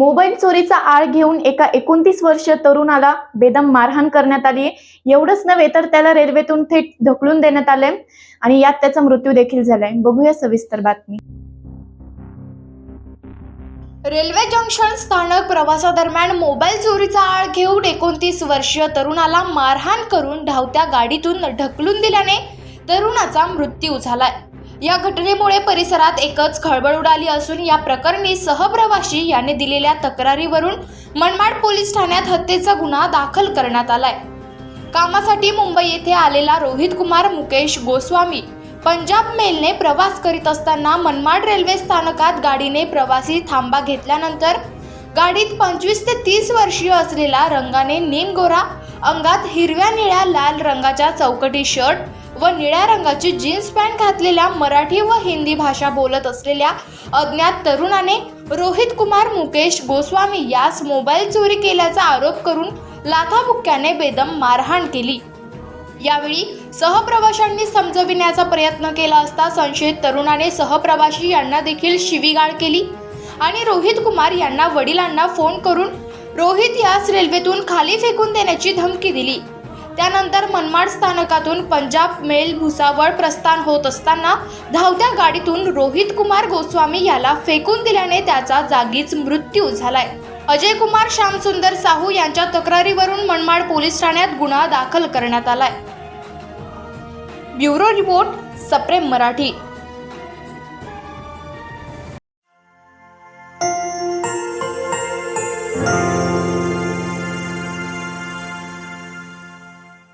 Mobile चोरीचा आळ घेऊन एका एकोणतीस वर्ष तरुणाला बेदम मारहाण करण्यात आली एवढंच नव्हे तर त्याला रेल्वेतून थेट ढकलून देण्यात आले. आणि यात त्याचा मृत्यू देखील झालाय. बघूया सविस्तर बातमी. रेल्वे जंक्शन स्थानक प्रवासादरम्यान मोबाईल चोरीचा आळ घेऊन एकोणतीस वर्षीय तरुणाला मारहाण करून धावत्या गाडीतून ढकलून दिल्याने तरुणाचा मृत्यू झालाय. या घटनेमुळे परिसरात एकच खळबळ उडाली असून या प्रकरणी सहप्रवाशी याने दिलेल्या तक्रारीवरून मनमाड पोलीस ठाण्यात हत्येचा गुन्हा दाखल करण्यात आलाय. कामासाठी मुंबई येथे आलेला रोहित कुमार मुकेश गोस्वामी पंजाब मेलने प्रवास करीत असताना मनमाड रेल्वे स्थानकात गाडीने प्रवासी थांबा घेतल्यानंतर गाडीत पंचवीस ते तीस वर्षीय असलेला रंगाने निमगोरा अंगात हिरव्या निळ्या लाल रंगाच्या चौकटी शर्ट व निळ्या रंगाची जीन्स पॅन्ट घातलेल्या मराठी व हिंदी भाषा बोलत असलेल्या अज्ञात तरुणाने रोहित कुमार मुकेश गोस्वामी यास मोबाईल चोरी केल्याचा आरोप करून लाथाबुक्क्याने बेदम मारहाण केली. यावेळी सहप्रवाशांनी समजविण्याचा प्रयत्न केला असता संशयित तरुणाने सहप्रवाशी यांना देखील शिवीगाळ केली. आणि रोहित कुमार यांना वडिलांना फोन करून रोहित यास रेल्वेतून खाली फेकून देण्याची धमकी दिली. त्यानंतर मनमाड स्थानकातून पंजाब मेल भुसावळ प्रस्थान होत असताना धावत्या गाडीतून रोहित कुमार गोस्वामी याला फेकून दिल्याने त्याचा जागीच मृत्यू झालाय. अजय कुमार श्यामसुंदर साहू यांच्या तक्रारीवरून मनमाड पोलीस ठाण्यात गुन्हा दाखल करण्यात आलाय. ब्युरो रिपोर्ट सप्रेम मराठी.